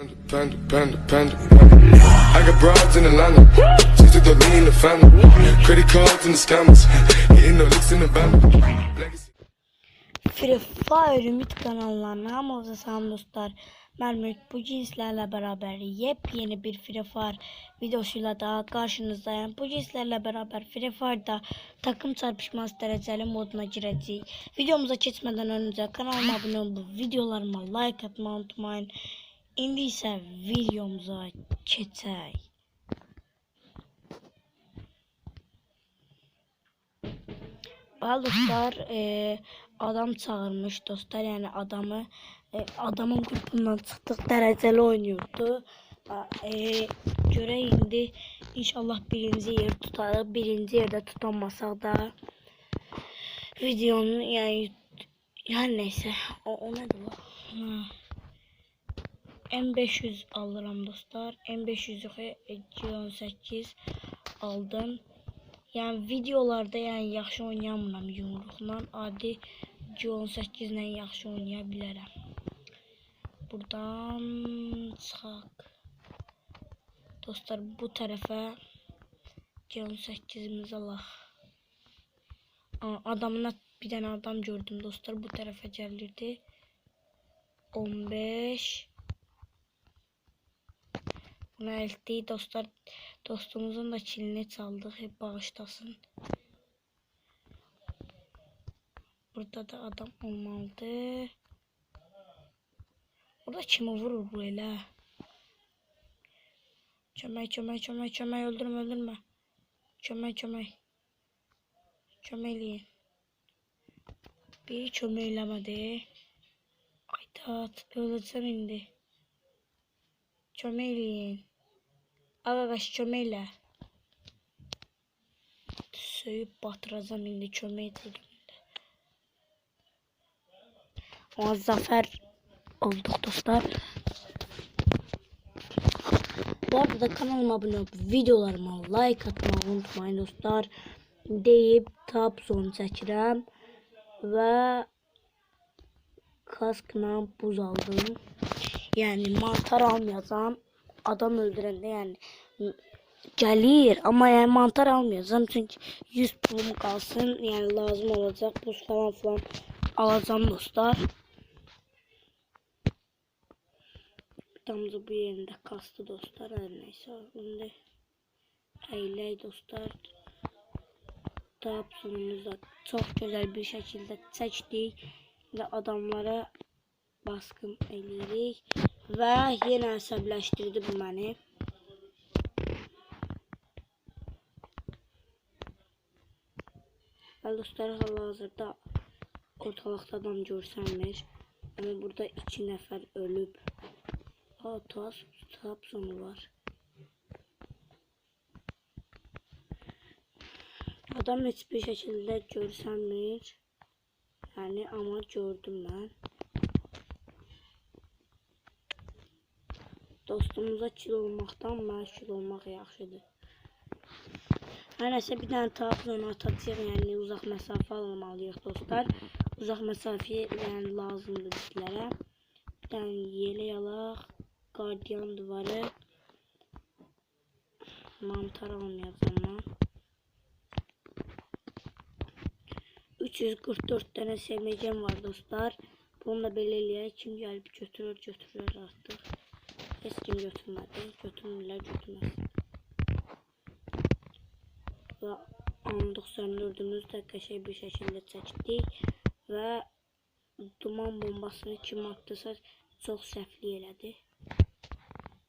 Panda, panda, panda. I got broads in Atlanta. Legacy. Free Fire Ümit kanallarına hamınıza salam dostlar. Ben Ümit bugün sizlerle beraber yepyeni bir Free Fire videosuyla daha karşınızdayım. Bugün sizlerle beraber Free Fire'da takım çarpışması dereceli moduna gireceğiz. Videomuza geçmeden önce kanalıma abone olup videolarıma like atmayı unutmayın. İndi ise videomuza geçelim. Bazı dostlar e, adam çağırmış dostlar yani adamı e, adamın grubundan çıktık dereceli oynuyordu. E, göre indi inşallah birinci yer tutarız. Birinci yerde tutamazsak da videonun yani yani neyse o, o nedir lan? Ha. M500 alırım dostlar. M500'ü G18 aldım. Yəni videolarda yəni yaxşı oynayamıram yumruqla. Adi G18 ilə yaxşı oynaya bilərəm. Buradan çıxaq. Dostlar bu tərəfə G18-imizi alaq. Adamına bir dənə adam gördüm dostlar bu tərəfə gəlirdi. 15 Buna eltdi dostlar. Dostumuzun da kilini çaldık. Hep bağışlasın. Burada da adam olmalıdır. Burada kimi vurur bu elə? Çömək, çömək, çömək, çömək, öldürmə, öldürmə. Çömək, çömək. Çöməkləyin. Bir çömək eləmədi. Aytat, öləcəm indi. Çöməkləyin. Ağaç çöməklə. Söyüb batıracam indi çömək çəkimində. Ama zafer olduk dostlar. Bu arada da kanalıma abone olup videolarıma like atmayı unutmayın dostlar. Deyip son çəkirəm və kaskla buz aldım. Yani mantar almayacağım. Adam öldürende yani gelir ama yani mantar almayacağım çünkü 100 pulum kalsın yani lazım olacak buz falan falan alacağım dostlar. Tam da bu yerinde kastı dostlar her neyse şimdi eyley dostlar Tap sonumuzda çok güzel bir şekilde seçtik ve adamlara baskın eləyirik və yenə əsəbləşdirdi bu məni. Və dostlar hal-hazırda ortalıqda adam görsənmir. Amma burada iki nəfər ölüb. Ha, tas, tap sonu var. Adam heç bir şəkildə görsənmir. Yəni amma gördüm mən. Dostumuza kil olmaqdan məşğul olmaq yaxşıdır. Hər nəsə bir dənə tapzon atacağıq, yəni uzaq məsafə almalıyıq dostlar. Uzaq məsafə yəni lazımdır bizlərə. Bir dənə yelək alaq, qardiyan divarı. Mantar almayacağım mən. 344 tane sevmecem var dostlar. Bunu da belə eləyək. Kim gəlib götürür, götürür artıq. Heç kim götürmədi. Götürmürlər. Və anlıq söndürdüğümüz də qəşəng bir şəkildə çəkdik. Və duman bombasını kim atdısa çox səhvli elədi.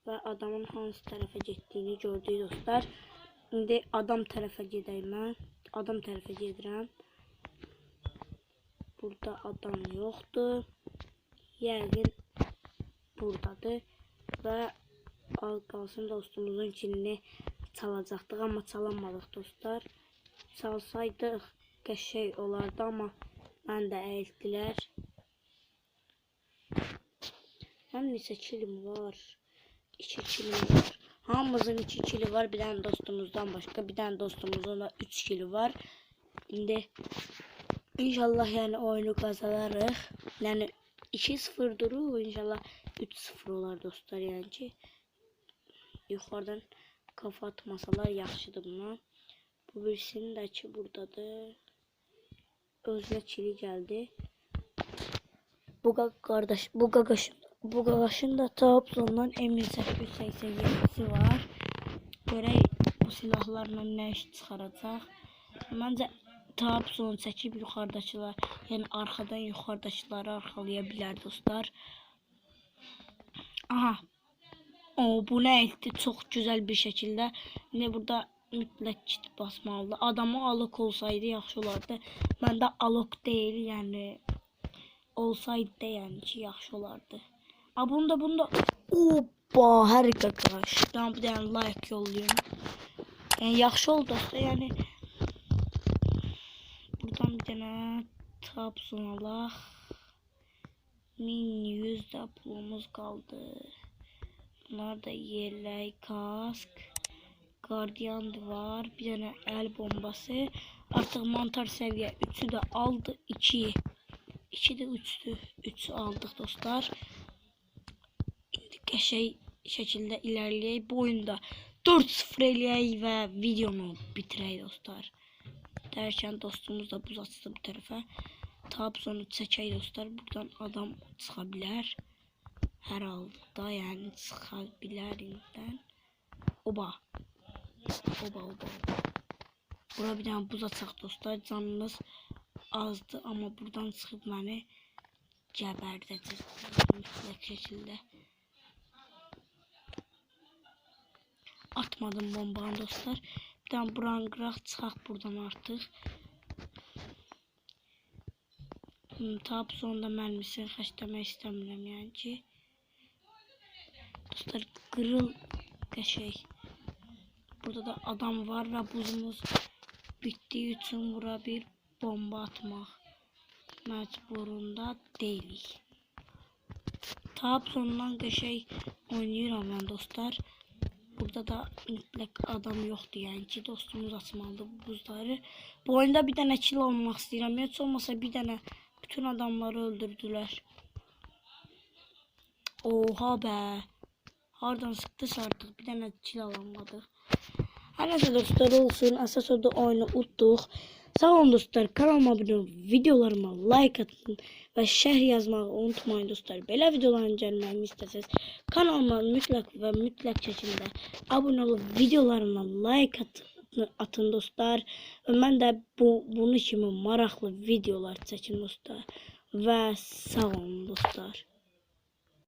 Və adamın hansı tərəfə getdiyini gördük dostlar. İndi adam tərəfə gedək mən. Adam tərəfə gedirəm. Burada adam yoktu. Yəqin buradadır. Və al qalsın dostumuzun kilini çalacaqdıq, amma çalamadık dostlar. Çalsaydıq qəşəng olardı, amma mən də əyildilər. Həm neçə kilim var? 2 kilim var. Hamımızın 2 kili var. Bir dənə dostumuzdan başqa, bir dənə dostumuzun da 3 kili var. İndi İnşallah yani oyunu kazanırız. Yani 2-0 durur inşallah. 3-0 olar dostlar yani ki yuxarıdan kafa atmasalar yaxşıdır buna. Bu birisinin də ki buradadır. Özünə çili gəldi. Bu qardaş, bu qaqaşın, bu qaqaşın da Trabzondan M887'si var. Görək bu silahlarla nə iş çıxaracaq. Məncə Trabzon çəkib yuxarıdakılar, yəni arxadan yuxarıdakıları arxalaya bilər dostlar. Aha. O bu nə etdi? Çox gözəl bir şəkildə. İndi burada mütləq kit basmalıdır. Adamı alok olsaydı yaxşı olardı. Məndə alok deyil, yəni olsaydı da yəni ki yaxşı olardı. A bunda bunda Opa, hər qaqaş. Ben bir dənə like yollayım. Yəni yaxşı oldu dostlar, yəni buradan bir dənə Trabzon alaq. 1100 də pulumuz qaldı. Bunlar da yelek, kask, gardiyan var, bir tane el bombası. Artık mantar seviye 3'ü de aldı. 2. 2 de 3'tü. 3'ü aldık dostlar. Şey şekilde ilerleyip bu oyunda 4-0 eləyək və videonu bitirək dostlar. Derken dostumuz da buz açdı bu tarafa. Trabzon'u çəkək dostlar. Buradan adam çıxa bilər. Yəni çıxa bilər indidən. Oba. Oba oba. oba. Bura bir dənə buz açaq dostlar. Canınız azdı amma buradan çıxıb məni gəbərdəcək mütləq şəkildə. Atmadım bombanı dostlar. Bir dənə buranı qıraq çıxaq buradan artıq. Hmm, Tap sonunda mermisini xərcləmək istəmirəm yəni ki. Dostlar qırıl qəşəng. Burada da adam var və buzumuz bitdiyi üçün bura bir bomba atmaq məcburunda deyilik. Tap sonundan qəşəng oynayıram mən dostlar. Burada da mütləq adam yoxdur yəni ki dostumuz açmalıdır bu buzları. Bu oyunda bir dənə kill almaq istəyirəm. Heç olmasa bir dənə bütün adamları öldürdülər. Oha be. Hardan sıktısa artık bir tane kill alamadı. Her neyse dostlar olsun. Asas orada oyunu uttuk. Sağ olun dostlar. Kanalıma abone olun. Videolarıma like atın. Ve şerh yazmayı unutmayın dostlar. Belə videoların gelmemi istəsəz kanalıma mütləq və mütləq şəkildə abone olub videolarıma like atın, atın dostlar. Və mən də bu bunu kimi maraqlı videolar çəkim dostlar. Və sağ olun dostlar.